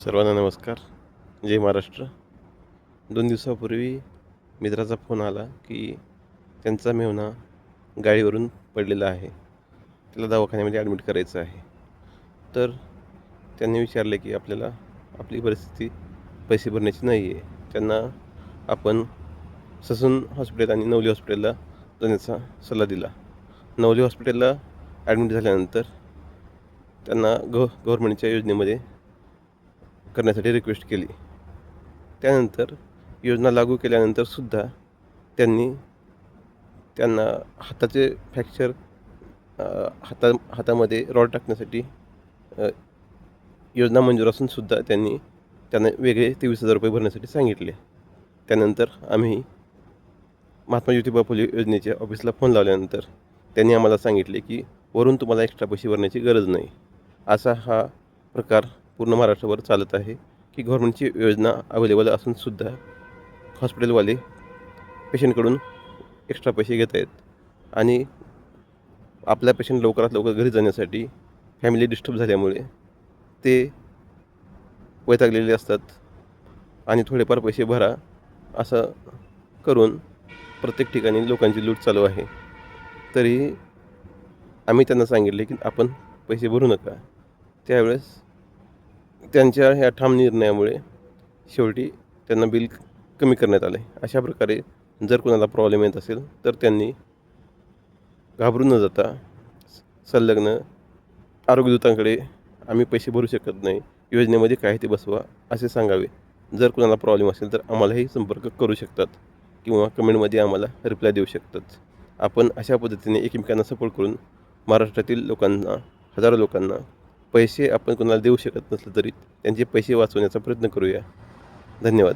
सर्वांना नमस्कार. जय महाराष्ट्र. दोन दिवसापूर्वी मित्राचा फोन आला की त्यांचा मेहुणा गाडीवरून पडलेला आहे. त्याला दवाखान्यामध्ये ॲडमिट करायचं आहे. तर त्यांनी विचारले की आपल्याला आपली परिस्थिती पैसे भरण्याची नाही आहे त्यांना आपण ससून हॉस्पिटल आणि नवली हॉस्पिटलला जाण्याचा सल्ला दिला. नवली हॉस्पिटलला ॲडमिट झाल्यानंतर त्यांना गव गव्हर्मेंटच्या योजनेमध्ये करण्यासाठी रिक्वेस्ट केली. त्यानंतर योजना लागू केल्यानंतर सुद्धा त्यांनी त्यांना हाताचे फ्रॅक्चर हाता हातामध्ये रॉड टाकण्यासाठी योजना मंजूर असूनसुद्धा त्यांनी त्यांना वेगळे तेवीस हजार रुपये भरण्यासाठी सांगितले. त्यानंतर आम्ही महात्मा ज्योतिबा फुले योजनेच्या ऑफिसला फोन लावल्यानंतर त्यांनी आम्हाला सांगितले की वरून तुम्हाला एक्स्ट्रा पैसे भरण्याची गरज नाही. असा हा प्रकार पूर्ण महाराष्ट्रावर चालत आहे की गव्हर्मेंटची योजना अवेलेबल असूनसुद्धा हॉस्पिटलवाले पेशंटकडून एक्स्ट्रा पैसे घेत आहेत आणि आपला पेशंट लवकरात लवकर घरी जाण्यासाठी फॅमिली डिस्टर्ब झाल्यामुळे ते वैतागलेले असतात आणि थोडेफार पैसे भरा असं करून प्रत्येक ठिकाणी लोकांची लूट चालू आहे. तरी आम्ही त्यांना सांगितले की आपण पैसे भरू नका. त्यावेळेस त्यांच्या ह्या ठाम निर्णयामुळे शेवटी त्यांना बिल कमी करण्यात आले. अशा प्रकारे जर कोणाला प्रॉब्लेम येत असेल तर त्यांनी घाबरून न जाता संलग्न आरोग्यदूतांकडे आम्ही पैसे भरू शकत नाही. योजनेमध्ये काय ते बसवा असे सांगावे. जर कोणाला प्रॉब्लेम असेल तर आम्हालाही संपर्क करू शकतात किंवा कमेंटमध्ये आम्हाला रिप्लाय देऊ शकतात. आपण अशा पद्धतीने एकमेकांना सपोर्ट करून महाराष्ट्रातील लोकांना हजारो लोकांना पैसे आपण कोणाला देऊ शकत नसलं तरी त्यांचे पैसे वाचवण्याचा प्रयत्न करूया. धन्यवाद.